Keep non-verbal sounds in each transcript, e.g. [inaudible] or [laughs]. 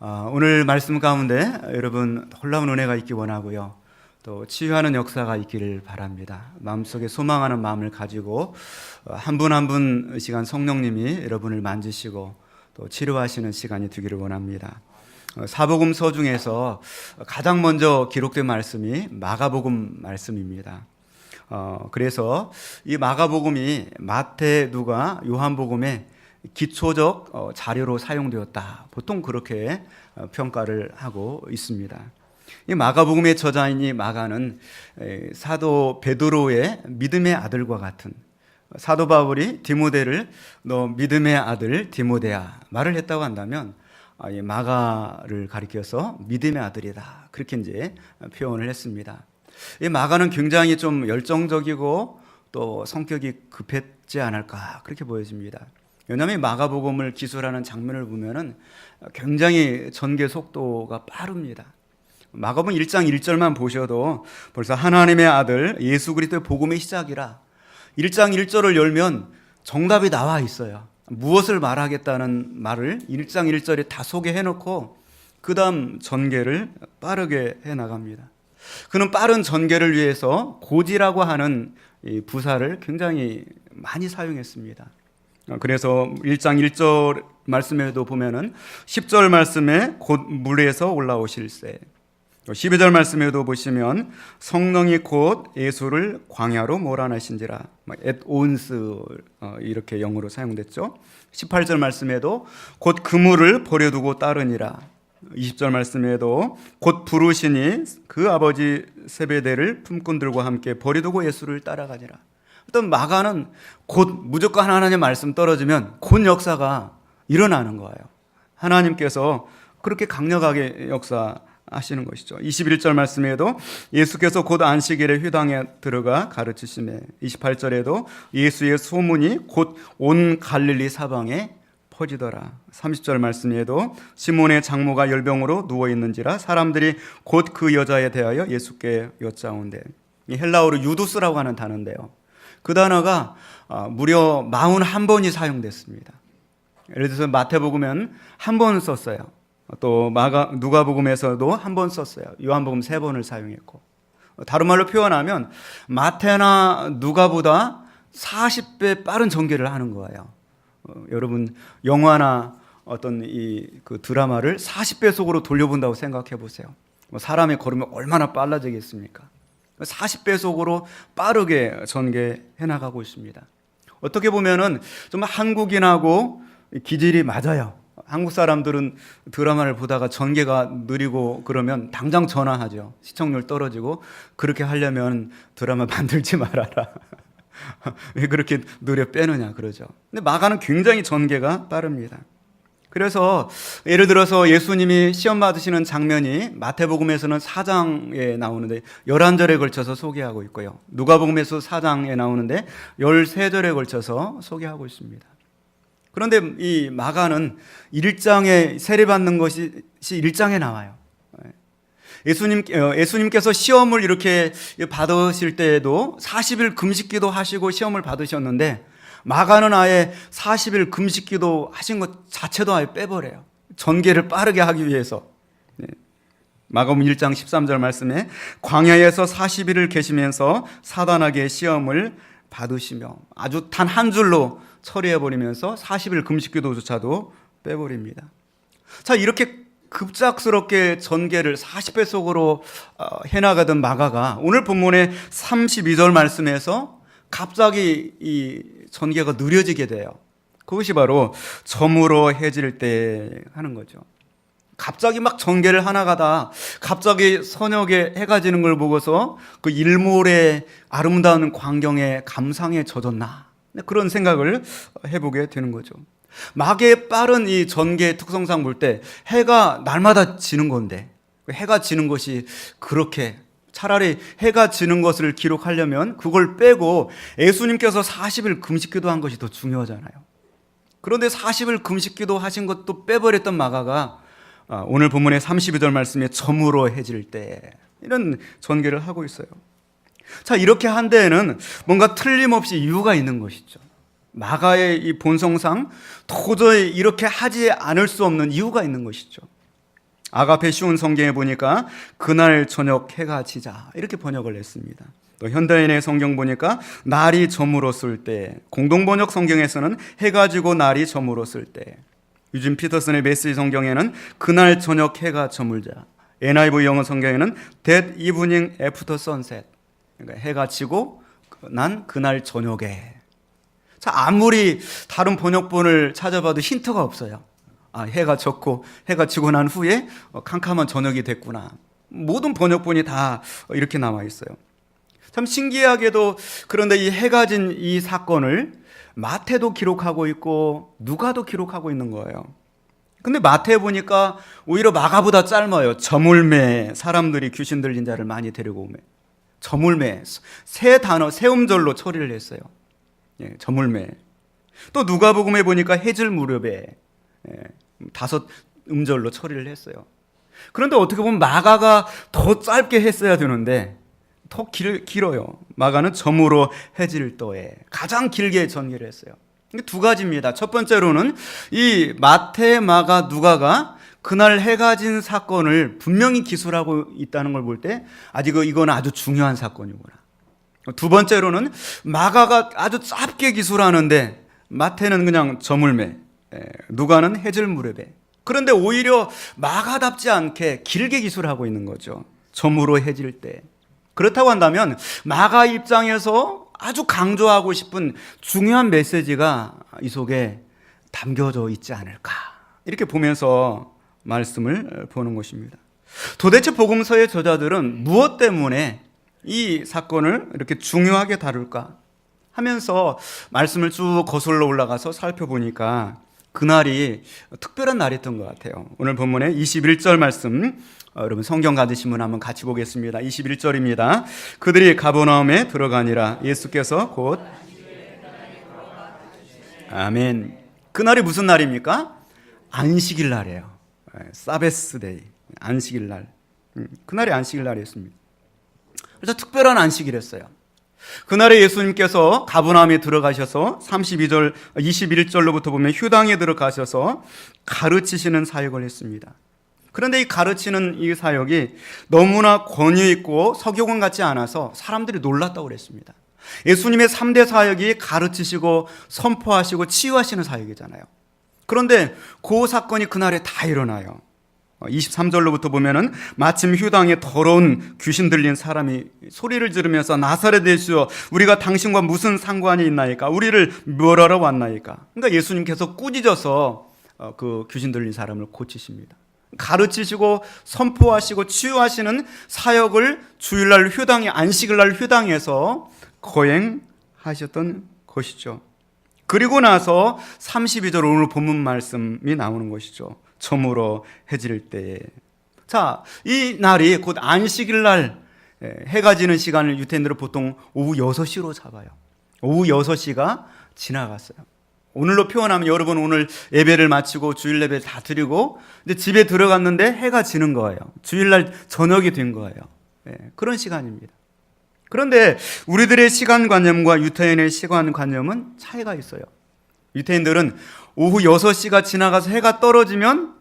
아, 오늘 말씀 가운데 여러분 놀라운 은혜가 있기 원하고요. 또 치유하는 역사가 있기를 바랍니다. 마음속에 소망하는 마음을 가지고 한 분 한 분 시간 성령님이 여러분을 만지시고 또 치료하시는 시간이 되기를 원합니다. 어, 사복음서 중에서 가장 먼저 기록된 말씀이 마가복음 말씀입니다. 어, 그래서 이 마가복음이 마태, 누가, 요한복음의 기초적 어, 자료로 사용되었다. 보통 그렇게 어, 평가를 하고 있습니다. 이 마가복음의 저자이니 마가는 에, 사도 베드로의 믿음의 아들과 같은 사도 바울이 디모데를 너 믿음의 아들 디모데야 말을 했다고 한다면 아, 이 마가를 가리켜서 믿음의 아들이다 그렇게 이제 표현을 했습니다. 이 마가는 굉장히 좀 열정적이고 또 성격이 급했지 않을까 그렇게 보여집니다. 왜냐하면 마가복음을 기술하는 장면을 보면은 굉장히 전개 속도가 빠릅니다. 마가복음 1장 1절만 보셔도 벌써 하나님의 아들 예수 그리스도의 복음의 시작이라 1장 1절을 열면 정답이 나와 있어요. 무엇을 말하겠다는 말을 1장 1절에 다 소개해 놓고 그다음 전개를 빠르게 해 나갑니다. 그는 빠른 전개를 위해서 고지라고 하는 이 부사를 굉장히 많이 사용했습니다. 그래서 1장 1절 말씀에도 보면은 10절 말씀에 곧 물에서 올라오실세. 12절 말씀에도 보시면 성령이 곧 예수를 광야로 몰아내신지라 앳 온스 어, 이렇게 영어로 사용됐죠. 18절 말씀에도 곧 그물을 버려두고 따르니라. 20절 말씀에도 곧 부르시니 그 아버지 세베대를 품꾼들과 함께 버려두고 예수를 따라가니라. 어떤 마가는 곧 무조건 하나님의 말씀 떨어지면 곧 역사가 일어나는 거예요. 하나님께서 그렇게 강력하게 역사하시는 것이죠. 21절 말씀에도 예수께서 곧 안식일에 회당에 들어가 가르치심에 28절에도 예수의 소문이 곧 온 갈릴리 사방에 퍼지더라. 30절 말씀에도 시몬의 장모가 열병으로 누워 있는지라 사람들이 곧 그 여자에 대하여 예수께 여짜온대. 이 헬라어로 유두스라고 하는 단어인데요. 그 단어가 어, 무려 41번이 사용됐습니다. 예를 들어서 마태복음은 한 번 썼어요. 또 마가 누가복음에서도 한 번 썼어요. 요한복음 세 번을 사용했고. 다른 말로 표현하면 마태나 누가보다 40배 빠른 전개를 하는 거예요. 어, 여러분 영화나 어떤 이 그 드라마를 40배 속으로 돌려본다고 생각해 보세요. 뭐 사람의 걸음이 얼마나 빨라지겠습니까? 40배 속으로 빠르게 전개해 나가고 있습니다. 어떻게 보면은 좀 한국인하고 기질이 맞아요. 한국 사람들은 드라마를 보다가 전개가 느리고 그러면 당장 전화하죠. 시청률 떨어지고 그렇게 하려면 드라마 [laughs] 만들지 말아라. [laughs] 왜 그렇게 느려 빼느냐 그러죠. 근데 마가는 굉장히 전개가 빠릅니다. 그래서 예를 들어서 예수님이 시험 받으시는 장면이 마태복음에서는 4장에 나오는데 11절에 걸쳐서 소개하고 있고요. 누가복음에서 4장에 나오는데 13절에 걸쳐서 소개하고 있습니다. 그런데 이 마가는 1장에 세례받는 것이 1장에 나와요. 예수님, 어, 예수님께서 시험을 이렇게 받으실 때에도 40일 금식기도 하시고 시험을 받으셨는데 마가는 아예 40일 금식 기도 하신 것 자체도 아예 빼버려요. 전개를 빠르게 하기 위해서. 네. 마가음 1장 13절 말씀에 광야에서 40일을 계시면서 사단에게 시험을 받으시며 아주 단 한 줄로 처리해 버리면서 40일 금식 기도조차도 빼버립니다. 자, 이렇게 급작스럽게 전개를 40배 속으로 어, 해나가던 마가가 오늘 본문의 32절 말씀에서 갑자기 이 전개가 느려지게 돼요. 그것이 바로 점으로 해질 때 하는 거죠. 갑자기 막 전개를 하나 가다 갑자기 선역에 해가 지는 걸 보고서 그 일몰의 아름다운 광경에 감상에 젖었나 그런 생각을 해보게 되는 거죠. 막의 빠른 이 전개 특성상 볼 때 해가 날마다 지는 건데 해가 지는 것이 그렇게 차라리 해가 지는 것을 기록하려면 그걸 빼고 예수님께서 40일 금식 기도 한 것이 더 중요하잖아요. 그런데 40일 금식 기도 하신 것도 빼버렸던 마가가 아, 오늘 본문의 32절 말씀에 점으로 해질 때 이런 전개를 하고 있어요. 자, 이렇게 한 데에는 뭔가 틀림없이 이유가 있는 것이죠. 마가의 이 본성상 도저히 이렇게 하지 않을 수 없는 이유가 있는 것이죠. 아가페 쉬운 성경에 보니까 그날 저녁 해가 지자 이렇게 번역을 했습니다. 또 현대인의 성경 보니까 날이 저물었을 때, 공동 번역 성경에서는 해가 지고 날이 저물었을 때, 유진 피터슨의 메시지 성경에는 그날 저녁 해가 저물자, NIV 영어 성경에는 That evening after sunset, 그러니까 해가 지고 난 그날 저녁에. 자 아무리 다른 번역본을 찾아봐도 힌트가 없어요. 아 해가 졌고 해가 지고 난 후에 어, 캄캄한 저녁이 됐구나. 모든 번역본이 다 이렇게 나와 있어요. 참 신기하게도 그런데 이 해가 진 이 사건을 마태도 기록하고 있고 누가도 기록하고 있는 거예요. 근데 마태에 보니까 오히려 마가보다 짧아요. 저물매 사람들이 귀신 들린 자를 많이 데리고 오매. 저물매 세 단어 세 음절로 처리를 했어요. 예, 저물매. 또 누가복음에 보니까 해질 무렵에 예, 다섯 음절로 처리를 했어요. 그런데 어떻게 보면 마가가 더 짧게 했어야 되는데 더 길, 길어요. 마가는 점으로 해질 떠에 가장 길게 전개를 했어요. 두 가지입니다. 첫 번째로는 이 마태, 마가, 누가가 그날 해가 진 사건을 분명히 기술하고 있다는 걸 볼 때 아직 이건 아주 중요한 사건이구나. 두 번째로는 마가가 아주 짧게 기술하는데 마태는 그냥 저물매, 에, 누가는 해질 무렵에. 그런데 오히려 마가답지 않게 길게 기술하고 있는 거죠. 점으로 해질 때. 그렇다고 한다면 마가 입장에서 아주 강조하고 싶은 중요한 메시지가 이 속에 담겨져 있지 않을까. 이렇게 보면서 말씀을 보는 것입니다. 도대체 복음서의 저자들은 무엇 때문에 이 사건을 이렇게 중요하게 다룰까 하면서 말씀을 쭉 거슬러 올라가서 살펴보니까 그날이 특별한 날이었던 것 같아요. 오늘 본문에 21절 말씀 어, 여러분 성경 가지신 분 한번 같이 보겠습니다. 21절입니다. 그들이 가버나움에 들어가니라 예수께서 곧 아멘. 그날이 무슨 날입니까? 안식일 날이에요. 사베스 데이. 안식일 날. 음, 그날이 안식일 날이었습니다. 그래서 특별한 안식일이었어요. 그날에 예수님께서 가브나움에 들어가셔서 32절 21절로부터 보면 휴당에 들어가셔서 가르치시는 사역을 했습니다. 그런데 이 가르치는 이 사역이 너무나 권위 있고 석유관 같지 않아서 사람들이 놀랐다고 그랬습니다. 예수님의 3대 사역이 가르치시고 선포하시고 치유하시는 사역이잖아요. 그런데 그 사건이 그날에 다 일어나요. 23절로부터 보면은 마침 휴당에 더러운 귀신 들린 사람이 소리를 지르면서 나사렛 예수여 우리가 당신과 무슨 상관이 있나이까 우리를 멸하러 왔나이까 그러니까 예수님께서 꾸짖어서 어, 그 귀신 들린 사람을 고치십니다. 가르치시고 선포하시고 치유하시는 사역을 주일날 휴당에 안식일 날 휴당에서 거행하셨던 것이죠. 그리고 나서 32절 오늘 본문 말씀이 나오는 것이죠. 저물어 해질 때에. 자, 이 날이 곧 안식일 날 해가 지는 시간을 유태인들은 보통 오후 6시로 잡아요. 오후 6시가 지나갔어요. 오늘로 표현하면 여러분 오늘 예배를 마치고 주일 예배 다 드리고 근데 집에 들어갔는데 해가 지는 거예요. 주일날 저녁이 된 거예요. 네, 그런 시간입니다. 그런데 우리들의 시간 관념과 유태인의 시간 관념은 차이가 있어요. 유태인들은 오후 6시가 지나가서 해가 떨어지면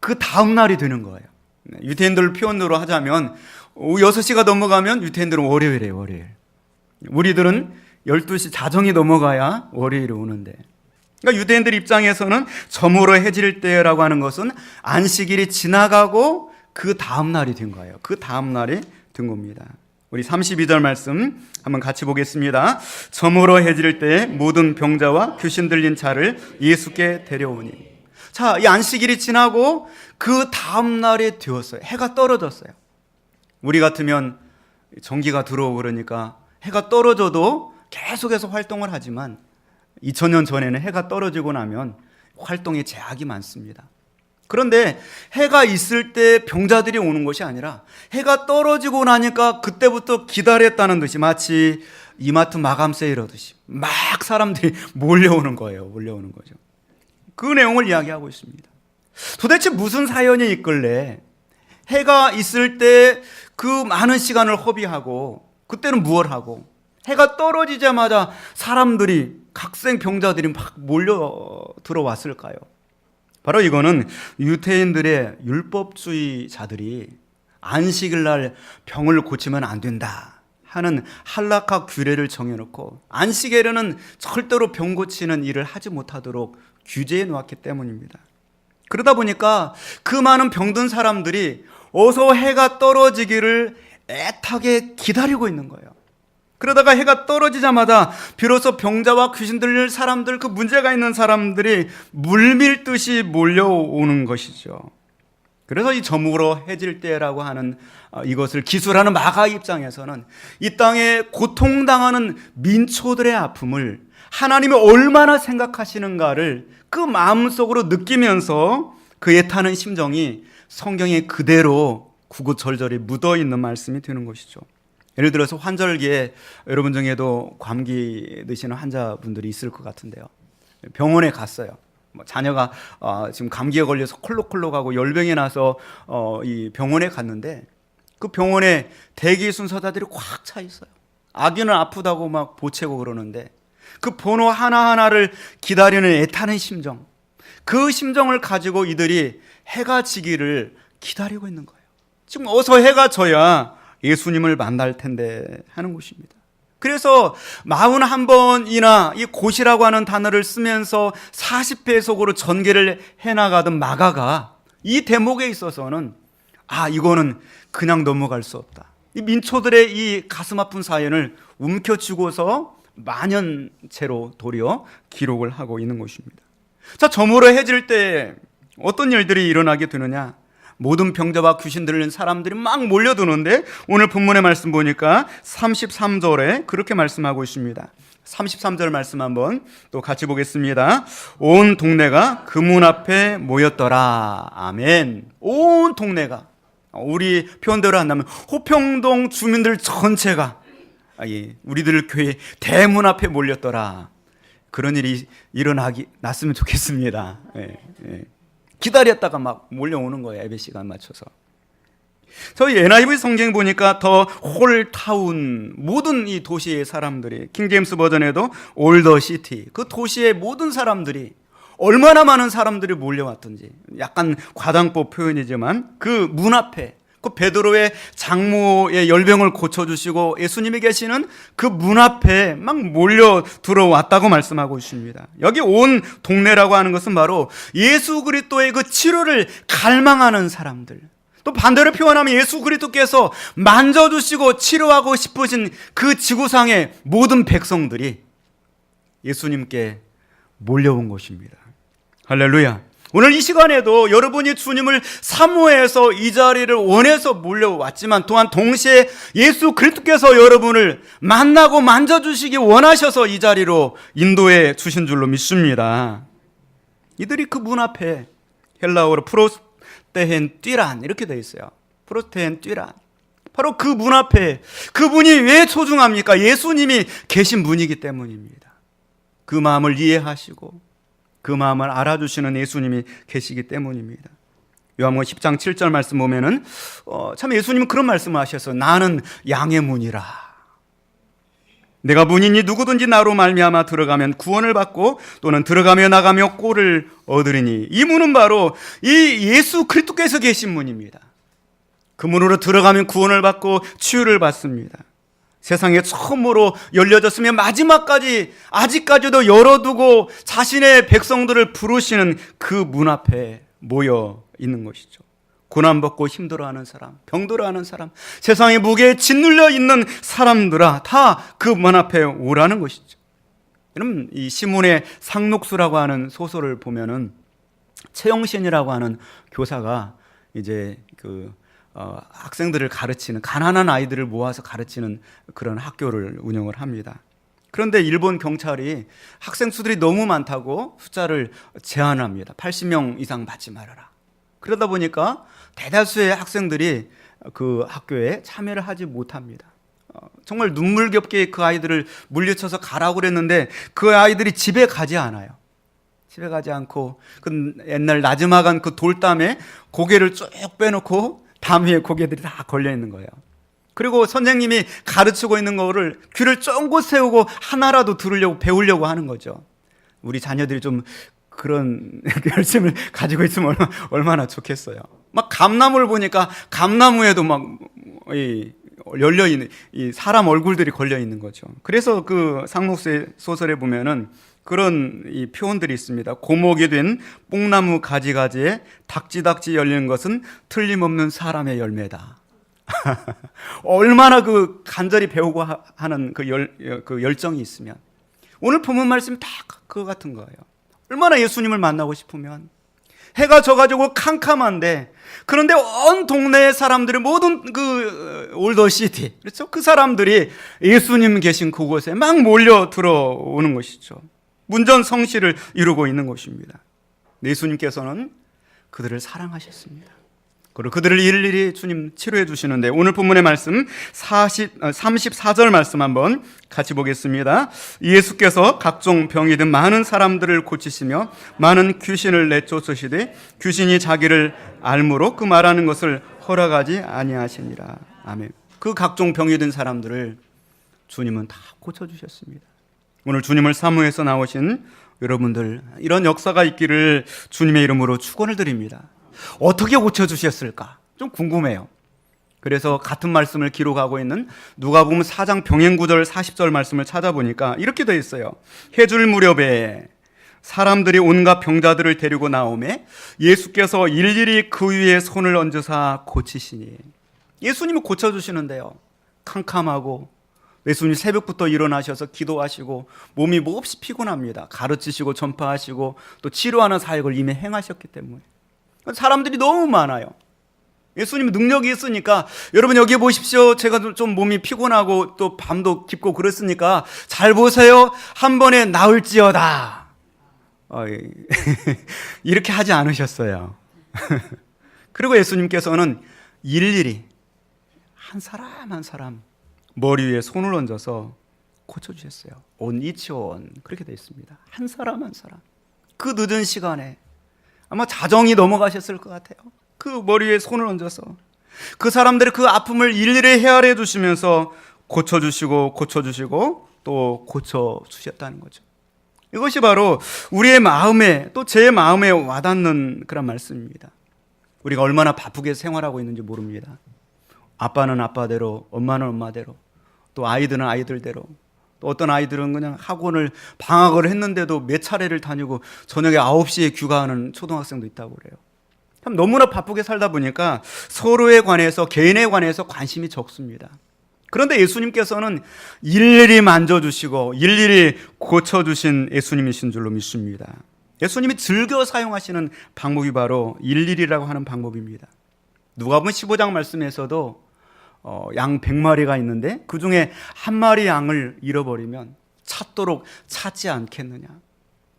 그 다음 날이 되는 거예요. 네, 유태인들 표현으로 하자면 오후 6시가 넘어가면 유태인들은 월요일이에요, 월요일. 우리들은 12시 자정이 넘어가야 월요일이 오는데. 그러니까 유대인들 입장에서는 저물어 해질 때라고 하는 것은 안식일이 지나가고 그 다음 날이 된 거예요. 그 다음 날이 된 겁니다. 우리 32절 말씀 한번 같이 보겠습니다. 저물어 해질 때 모든 병자와 귀신 들린 자를 예수께 데려오니. 자, 이 안식일이 지나고 그 다음 날이 되었어요. 해가 떨어졌어요. 우리 같으면 전기가 들어오고 그러니까 해가 떨어져도 계속해서 활동을 하지만 2000년 전에는 해가 떨어지고 나면 활동에 제약이 많습니다. 그런데 해가 있을 때 병자들이 오는 것이 아니라 해가 떨어지고 나니까 그때부터 기다렸다는 듯이 마치 이마트 마감 세일하듯이 막 사람들이 [laughs] 몰려오는 거예요. 몰려오는 거죠. 그 내용을 이야기하고 있습니다. 도대체 무슨 사연이 있길래 해가 있을 때 그 많은 시간을 허비하고 그때는 무엇 하고 해가 떨어지자마자 사람들이 각생 병자들이 막 몰려 들어왔을까요? 바로 이거는 유태인들의 율법주의자들이 안식일 날 병을 고치면 안 된다 하는 한락학 규례를 정해놓고 안식일에는 절대로 병 고치는 일을 하지 못하도록 규제해 놓았기 때문입니다. 그러다 보니까 그 많은 병든 사람들이 어서 해가 떨어지기를 애타게 기다리고 있는 거예요. 그러다가 해가 떨어지자마자 비로소 병자와 귀신 들릴 사람들, 그 문제가 있는 사람들이 물밀듯이 몰려오는 것이죠. 그래서 이 저물어 해질 때라고 하는 어, 이것을 기술하는 마가 입장에서는 이 땅에 고통당하는 민초들의 아픔을 하나님이 얼마나 생각하시는가를 그 마음속으로 느끼면서 그 애타는 심정이 성경에 그대로 구구절절히 묻어 있는 말씀이 되는 것이죠. 예를 들어서 환절기에 여러분 중에도 감기 드시는 환자분들이 있을 것 같은데요. 병원에 갔어요. 뭐 자녀가 어, 지금 감기에 걸려서 콜록콜록하고 열병이 나서 어, 이 병원에 갔는데 그 병원에 대기 순서자들이 꽉 차 있어요. 아기는 아프다고 막 보채고 그러는데 그 번호 하나하나를 기다리는 애타는 심정. 그 심정을 가지고 이들이 해가 지기를 기다리고 있는 거예요. 지금 어서 해가 져야 예수님을 만날 텐데 하는 것입니다. 그래서 41번이나 이 곧이라고 하는 단어를 쓰면서 40배속으로 전개를 해나가던 마가가 이 대목에 있어서는 아, 이거는 그냥 넘어갈 수 없다. 이 민초들의 이 가슴 아픈 사연을 움켜쥐고서 만연체로 도리어 기록을 하고 있는 것입니다. 자, 저물어 해질 때 어떤 일들이 일어나게 되느냐? 모든 병자와 귀신 들린 사람들이 막 몰려드는데 오늘 본문의 말씀 보니까 33절에 그렇게 말씀하고 있습니다. 33절 말씀 한번 또 같이 보겠습니다. 온 동네가 그 문 앞에 모였더라. 아멘. 온 동네가 우리 표현대로 한다면 호평동 주민들 전체가 아, 예, 우리들 교회 대문 앞에 몰렸더라. 그런 일이 일어나기 났으면 좋겠습니다. 예, 예. 기다렸다가 막 몰려오는 거예요. 예배 시간 맞춰서. 저희 NIV 성경 보니까 더 홀타운 모든 이 도시의 사람들이 킹제임스 버전에도 올더 시티 그 도시의 모든 사람들이 얼마나 많은 사람들이 몰려왔던지 약간 과장법 표현이지만 그 문 앞에 그 베드로의 장모의 열병을 고쳐주시고 예수님이 계시는 그 문 앞에 막 몰려 들어왔다고 말씀하고 있습니다. 여기 온 동네라고 하는 것은 바로 예수 그리스도의 그 치료를 갈망하는 사람들. 또 반대로 표현하면 예수 그리스도께서 만져주시고 치료하고 싶으신 그 지구상의 모든 백성들이 예수님께 몰려온 것입니다. 할렐루야. 오늘 이 시간에도 여러분이 주님을 사모해서 이 자리를 원해서 몰려왔지만 또한 동시에 예수 그리스도께서 여러분을 만나고 만져주시기 원하셔서 이 자리로 인도해 주신 줄로 믿습니다. 이들이 그 문 앞에 헬라어로 프로스테헨 뛰란 이렇게 되어 있어요. 프로스테헨 뛰란. 바로 그 문 앞에 그분이 왜 소중합니까? 예수님이 계신 분이기 때문입니다. 그 마음을 이해하시고 그 마음을 알아주시는 예수님이 계시기 때문입니다. 요한복음 10장 7절 말씀 보면은 어, 참 예수님은 그런 말씀을 하셔서 나는 양의 문이라. 내가 문이니 누구든지 나로 말미암아 들어가면 구원을 받고 또는 들어가며 나가며 꼴을 얻으리니 이 문은 바로 이 예수 그리스도께서 계신 문입니다. 그 문으로 들어가면 구원을 받고 치유를 받습니다. 세상에 처음으로 열려졌으며 마지막까지 아직까지도 열어두고 자신의 백성들을 부르시는 그 문 앞에 모여 있는 것이죠. 고난받고 힘들어하는 사람, 병들어하는 사람, 세상의 무게에 짓눌려 있는 사람들아 다 그 문 앞에 오라는 것이죠. 여러분 이 시문의 상록수라고 하는 소설을 보면은 최영신이라고 하는 교사가 이제 그 어, 학생들을 가르치는 가난한 아이들을 모아서 가르치는 그런 학교를 운영을 합니다. 그런데 일본 경찰이 학생 수들이 너무 많다고 숫자를 제한합니다. 80명 이상 받지 말아라. 그러다 보니까 대다수의 학생들이 그 학교에 참여를 하지 못합니다. 어, 정말 눈물겹게 그 아이들을 물리쳐서 가라고 그랬는데 그 아이들이 집에 가지 않아요. 집에 가지 않고 그 옛날 나지막한 그 돌담에 고개를 쭉 빼놓고 담 위에 고개들이 다 걸려 있는 거예요. 그리고 선생님이 가르치고 있는 거를 귀를 쫑긋 세우고 하나라도 들으려고 배우려고 하는 거죠. 우리 자녀들이 좀 그런 [laughs] 열심을 가지고 있으면 얼마나, 좋겠어요. 막 감나무를 보니까 감나무에도 막 이, 열려 있는 이 사람 얼굴들이 걸려 있는 거죠. 그래서 그 상록세 소설에 보면은 그런 이 표현들이 있습니다. 고목이 된 뽕나무 가지가지에 닥지닥지 열리는 것은 틀림없는 사람의 열매다. [laughs] 얼마나 그 간절히 배우고 하- 하는 그, 열, 그 열정이 있으면 오늘 본문 말씀 다 그거 같은 거예요. 얼마나 예수님을 만나고 싶으면 해가 져가지고 캄캄한데 그런데 온 동네의 사람들이 모든 그 올더 시티 그렇죠? 그 사람들이 예수님 계신 그곳에 막 몰려 들어오는 것이죠. 문전 성시를 이루고 있는 것입니다. 예수님께서는 그들을 사랑하셨습니다. 그리고 그들을 일일이 주님 치료해 주시는데 오늘 본문의 말씀 40, 34절 말씀 한번 같이 보겠습니다. 예수께서 각종 병이 든 많은 사람들을 고치시며 많은 귀신을 내쫓으시되 귀신이 자기를 알므로 그 말하는 것을 허락하지 아니하시니라. 아멘. 그 각종 병이 든 사람들을 주님은 다 고쳐 주셨습니다. 오늘 주님을 사모해서 나오신 여러분들 이런 역사가 있기를 주님의 이름으로 축원을 드립니다. 어떻게 고쳐 주셨을까? 좀 궁금해요. 그래서 같은 말씀을 기록하고 있는 누가 보면 4장 병행 구절 40절 말씀을 찾아보니까 이렇게 돼 있어요. 해줄 무렵에 사람들이 온갖 병자들을 데리고 나오매 예수께서 일일이 그 위에 손을 얹으사 고치시니 예수님이 고쳐 주시는데요. 캄캄하고 예수님 새벽부터 일어나셔서 기도하시고 몸이 몹시 피곤합니다. 가르치시고 전파하시고 또 치료하는 사역을 이미 행하셨기 때문에 사람들이 너무 많아요. 예수님 능력이 있으니까 여러분 여기 보십시오. 제가 좀- 좀 몸이 피곤하고 또 밤도 깊고 그렇으니까 잘 보세요. 한 번에 나을지어다. [laughs] 이렇게 하지 않으셨어요. [laughs] 그리고 예수님께서는 일일이 한 사람 한 사람 머리 위에 손을 얹어서 고쳐주셨어요. 온 이치원 그렇게 되어 있습니다. 한 사람 한 사람 그 늦은 시간에 아마 자정이 넘어가셨을 것 같아요. 그 머리 위에 손을 얹어서 그 사람들의 그 아픔을 일일이 헤아려 주시면서 고쳐주시고 고쳐주시고 또 고쳐주셨다는 거죠. 이것이 바로 우리의 마음에 또 제 마음에 와닿는 그런 말씀입니다. 우리가 얼마나 바쁘게 생활하고 있는지 모릅니다. 아빠는 아빠대로, 엄마는 엄마대로, 또 아이들은 아이들대로, 또 어떤 아이들은 그냥 학원을 방학을 했는데도 몇 차례를 다니고 저녁에 9시에 귀가하는 초등학생도 있다고 그래요. 참 너무나 바쁘게 살다 보니까 서로에 관해서 개인에 관해서 관심이 적습니다. 그런데 예수님께서는 일일이 만져주시고 일일이 고쳐주신 예수님이신 줄로 믿습니다. 예수님이 즐겨 사용하시는 방법이 바로 일일이라고 하는 방법입니다. 누가 보면 15장 말씀에서도 어, 양 100마리가 있는데 그 중에 한 마리 양을 잃어버리면 찾도록 찾지 않겠느냐.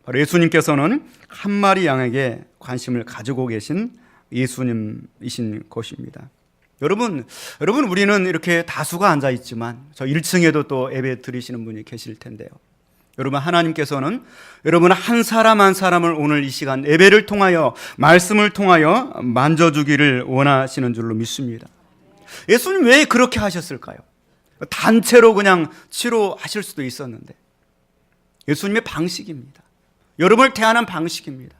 바로 예수님께서는 한 마리 양에게 관심을 가지고 계신 예수님이신 것입니다. 여러분, 여러분 우리는 이렇게 다수가 앉아 있지만 저 1층에도 또 예배 드리시는 분이 계실 텐데요. 여러분 하나님께서는 여러분 한 사람 한 사람을 오늘 이 시간 예배를 통하여 말씀을 통하여 만져 주기를 원하시는 줄로 믿습니다. 예수님 왜 그렇게 하셨을까요? 단체로 그냥 치료하실 수도 있었는데 예수님의 방식입니다. 여러분을 대하는 방식입니다.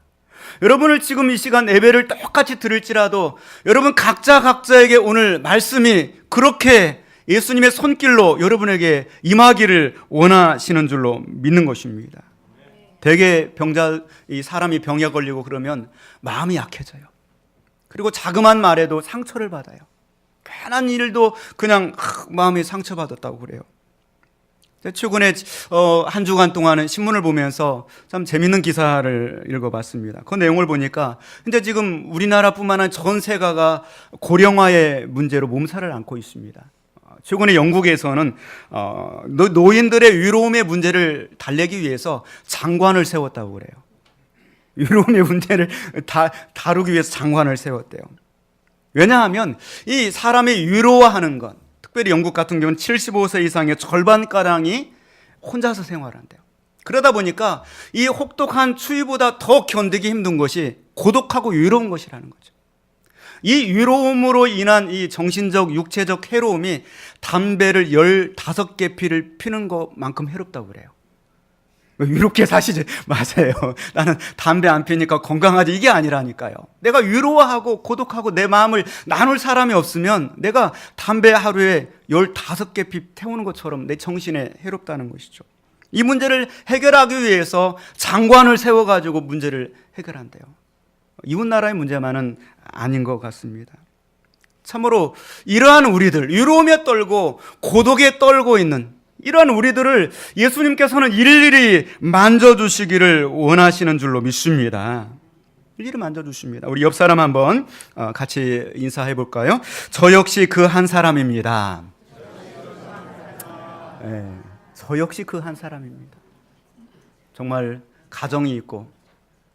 여러분을 지금 이 시간 예배를 똑같이 들을지라도 여러분 각자 각자에게 오늘 말씀이 그렇게 예수님의 손길로 여러분에게 임하기를 원하시는 줄로 믿는 것입니다. 대개 병자 이 사람이 병에 걸리고 그러면 마음이 약해져요. 그리고 자그만 말에도 상처를 받아요. 괜한 일도 그냥 하, 마음이 상처받았다고 그래요. 최근에 어, 한 주간 동안은 신문을 보면서 참 재밌는 기사를 읽어봤습니다. 그 내용을 보니까 근데 지금 우리나라뿐만 아니라 전 세계가 고령화의 문제로 몸살을 앓고 있습니다. 어, 최근에 영국에서는 어, 노- 노인들의 위로움의 문제를 달래기 위해서 장관을 세웠다고 그래요. 위로움의 문제를 다, 다루기 위해서 장관을 세웠대요. 왜냐하면 이 사람이 위로하는 것, 특별히 영국 같은 경우는 75세 이상의 절반가량이 혼자서 생활한대요. 그러다 보니까 이 혹독한 추위보다 더 견디기 힘든 것이 고독하고 위로운 것이라는 거죠. 이 위로움으로 인한 이 정신적, 육체적 해로움이 담배를 15개 피를 피는 것만큼 해롭다고 그래요. 이렇게 사시지 마세요. 나는 담배 안 피니까 건강하지 이게 아니라니까요. 내가 위로하고 고독하고 내 마음을 나눌 사람이 없으면 내가 담배 하루에 15개 피 태우는 것처럼 내 정신에 해롭다는 것이죠. 이 문제를 해결하기 위해서 장관을 세워 가지고 문제를 해결한대요. 이웃 나라의 문제만은 아닌 것 같습니다. 참으로 이러한 우리들, 위로움에 떨고 고독에 떨고 있는 이러한 우리들을 예수님께서는 일일이 만져주시기를 원하시는 줄로 믿습니다. 일일이 만져주십니다. 우리 옆 사람 한번 어, 같이 인사해 볼까요? 저 역시 그 한 사람입니다. 네, 저 역시 그 한 사람입니다. 정말 가정이 있고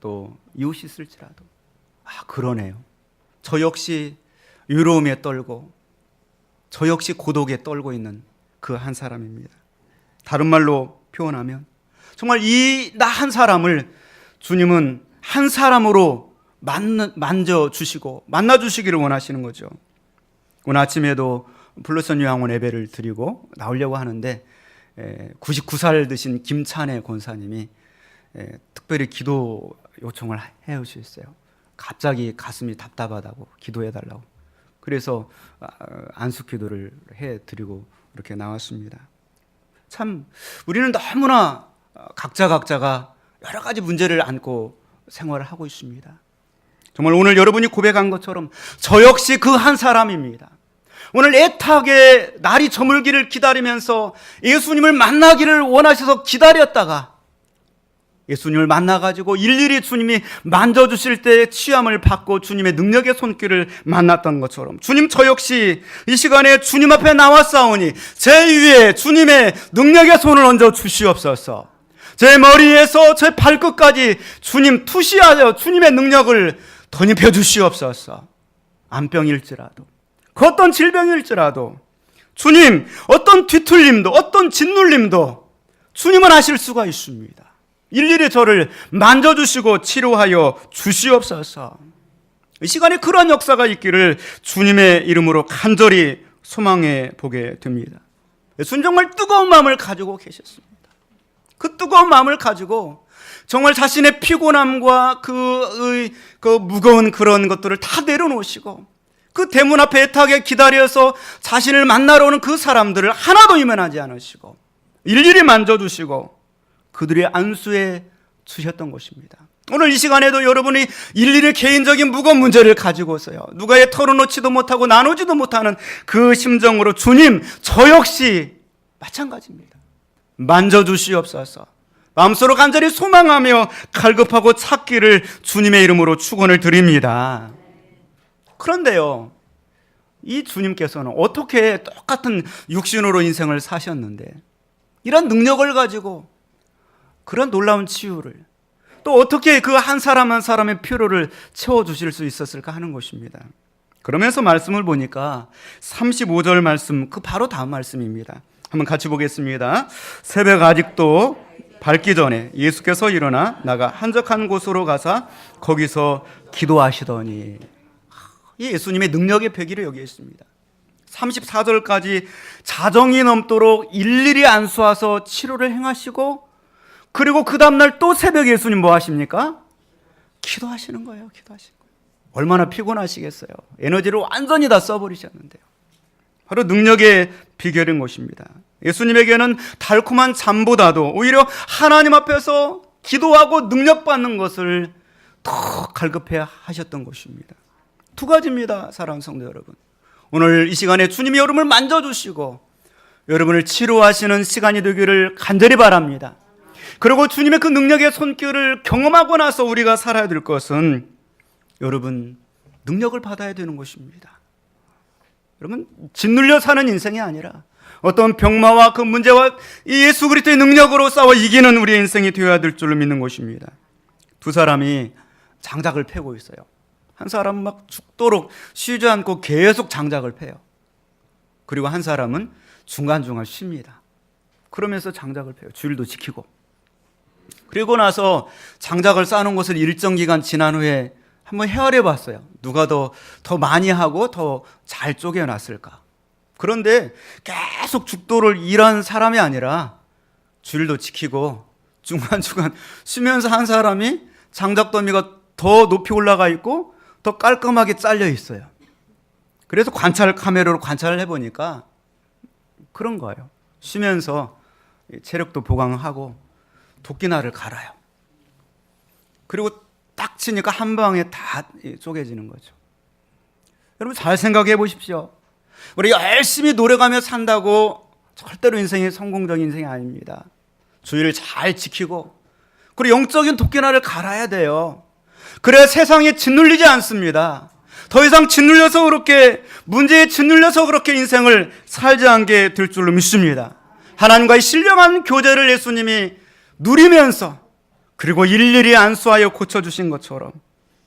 또 이웃이 있을지라도 아 그러네요. 저 역시 유로움에 떨고 저 역시 고독에 떨고 있는 그 한 사람입니다. 다른 말로 표현하면 정말 이 나 한 사람을 주님은 한 사람으로 만, 만져 주시고 만나 주시기를 원하시는 거죠. 오늘 아침에도 블루선 요양원 예배를 드리고 나오려고 하는데 99살 드신 김찬혜 권사님이 에, 특별히 기도 요청을 해 주셨어요. 갑자기 가슴이 답답하다고 기도해 달라고. 그래서 아, 안수 기도를 해 드리고 이렇게 나왔습니다. 참 우리는 너무나 각자 각자가 여러 가지 문제를 안고 생활을 하고 있습니다. 정말 오늘 여러분이 고백한 것처럼 저 역시 그 한 사람입니다. 오늘 애타게 날이 저물기를 기다리면서 예수님을 만나기를 원하셔서 기다렸다가 예수님을 만나가지고 일일이 주님이 만져주실 때 취함을 받고 주님의 능력의 손길을 만났던 것처럼 주님 저 역시 이 시간에 주님 앞에 나왔사오니 제 위에 주님의 능력의 손을 얹어 주시옵소서. 제 머리에서 제 발끝까지 주님 투시하여 주님의 능력을 덧입혀 주시옵소서. 암병일지라도 그 어떤 질병일지라도 주님 어떤 뒤틀림도 어떤 짓눌림도 주님은 하실 수가 있습니다 일일이 저를 만져주시고 치료하여 주시옵소서. 이 시간에 그런 역사가 있기를 주님의 이름으로 간절히 소망해 보게 됩니다. 예수님 정말 뜨거운 마음을 가지고 계셨습니다. 그 뜨거운 마음을 가지고 정말 자신의 피곤함과 그, 그 무거운 그런 것들을 다 내려놓으시고 그 대문 앞에 애타게 기다려서 자신을 만나러 오는 그 사람들을 하나도 이면하지 않으시고 일일이 만져주시고 그들의 안수에 주셨던 것입니다. 오늘 이 시간에도 여러분이 일일이 개인적인 무거운 문제를 가지고 오세요. 누가의 털어놓지도 못하고 나누지도 못하는 그 심정으로 주님, 저 역시 마찬가지입니다. 만져주시옵소서. 마음속으로 간절히 소망하며 갈급하고 찾기를 주님의 이름으로 축원을 드립니다. 그런데요, 이 주님께서는 어떻게 똑같은 육신으로 인생을 사셨는데, 이런 능력을 가지고 그런 놀라운 치유를 또 어떻게 그 한 사람 한 사람의 필요를 채워 주실 수 있었을까 하는 것입니다. 그러면서 말씀을 보니까 35절 말씀 그 바로 다음 말씀입니다. 한번 같이 보겠습니다. 새벽 아직도 밝기 전에 예수께서 일어나 나가 한적한 곳으로 가사 거기서 기도하시더니 이 예수님의 능력의 표기를 여기에 있습니다. 34절까지 자정이 넘도록 일일이 안수하서 치료를 행하시고 그리고 그 다음날 또 새벽에 예수님 뭐 하십니까? 기도하시는 거예요. 기도하시는 거예요. 얼마나 피곤하시겠어요. 에너지를 완전히 다 써버리셨는데요. 바로 능력의 비결인 것입니다. 예수님에게는 달콤한 잠보다도 오히려 하나님 앞에서 기도하고 능력받는 것을 더 갈급해 하셨던 것입니다. 두 가지입니다. 사랑하는 성도 여러분. 오늘 이 시간에 주님이 여러분을 만져주시고 여러분을 치료하시는 시간이 되기를 간절히 바랍니다. 그리고 주님의 그 능력의 손길을 경험하고 나서 우리가 살아야 될 것은 여러분 능력을 받아야 되는 것입니다. 여러분 짓눌려 사는 인생이 아니라 어떤 병마와 그 문제와 이 예수 그리스도의 능력으로 싸워 이기는 우리의 인생이 되어야 될 줄로 믿는 것입니다. 두 사람이 장작을 패고 있어요. 한 사람은 막 죽도록 쉬지 않고 계속 장작을 패요. 그리고 한 사람은 중간중간 쉽니다. 그러면서 장작을 패요. 주일도 지키고. 그리고 나서 장작을 쌓는 것을 일정 기간 지난 후에 한번 헤아려 봤어요. 누가 더, 더 많이 하고 더 잘 쪼개놨을까. 그런데 계속 죽도를 일한 사람이 아니라 주일도 지키고 중간중간 쉬면서 한 사람이 장작더미가 더 높이 올라가 있고 더 깔끔하게 잘려 있어요. 그래서 관찰 카메라로 관찰을 해보니까 그런 거예요. 쉬면서 체력도 보강하고 도끼날을 갈아요. 그리고 딱 치니까 한 방에 다 쪼개지는 거죠. 여러분 잘 생각해 보십시오. 우리 열심히 노력하며 산다고 절대로 인생이 성공적인 인생이 아닙니다. 주의를 잘 지키고 그리고 영적인 도끼날을 갈아야 돼요. 그래야 세상에 짓눌리지 않습니다. 더 이상 짓눌려서 그렇게 문제에 짓눌려서 그렇게 인생을 살지 않게 될 줄로 믿습니다. 하나님과의 신령한 교제를 예수님이 누리면서 그리고 일일이 안수하여 고쳐주신 것처럼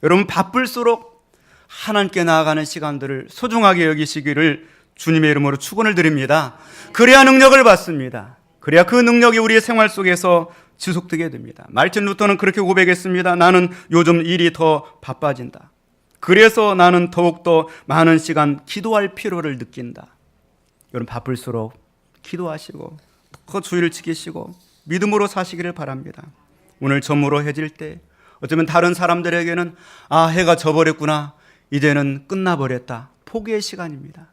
여러분 바쁠수록 하나님께 나아가는 시간들을 소중하게 여기시기를 주님의 이름으로 축원을 드립니다. 그래야 능력을 받습니다. 그래야 그 능력이 우리의 생활 속에서 지속되게 됩니다. 말틴 루터는 그렇게 고백했습니다. 나는 요즘 일이 더 바빠진다. 그래서 나는 더욱더 많은 시간 기도할 필요를 느낀다. 여러분 바쁠수록 기도하시고 더 주의를 지키시고 믿음으로 사시기를 바랍니다. 오늘 저물어 해질 때 어쩌면 다른 사람들에게는 아 해가 져버렸구나 이제는 끝나버렸다 포기의 시간입니다.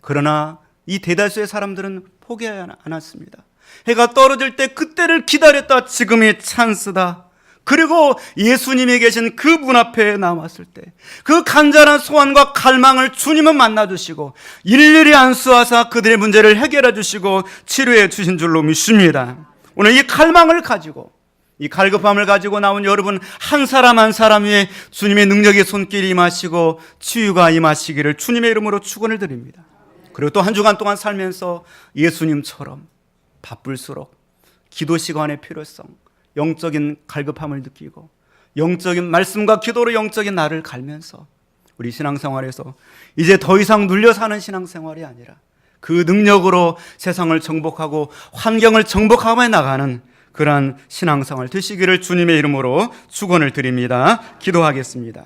그러나 이 대다수의 사람들은 포기하지 않았습니다. 해가 떨어질 때 그때를 기다렸다 지금이 찬스다. 그리고 예수님이 계신 그 문 앞에 나왔을 때 그 간절한 소원과 갈망을 주님은 만나 주시고 일일이 안수하사 그들의 문제를 해결해 주시고 치료해 주신 줄로 믿습니다. 오늘 이 갈망을 가지고 이 갈급함을 가지고 나온 여러분 한 사람 한 사람 위에 주님의 능력의 손길이 임하시고 치유가 임하시기를 주님의 이름으로 축원을 드립니다. 그리고 또 한 주간 동안 살면서 예수님처럼 바쁠수록 기도 시간의 필요성, 영적인 갈급함을 느끼고 영적인 말씀과 기도로 영적인 나를 갈면서 우리 신앙생활에서 이제 더 이상 눌려 사는 신앙생활이 아니라 그 능력으로 세상을 정복하고 환경을 정복하며 나가는 그러한 신앙생활 되시기를 주님의 이름으로 축원을 드립니다. 기도하겠습니다.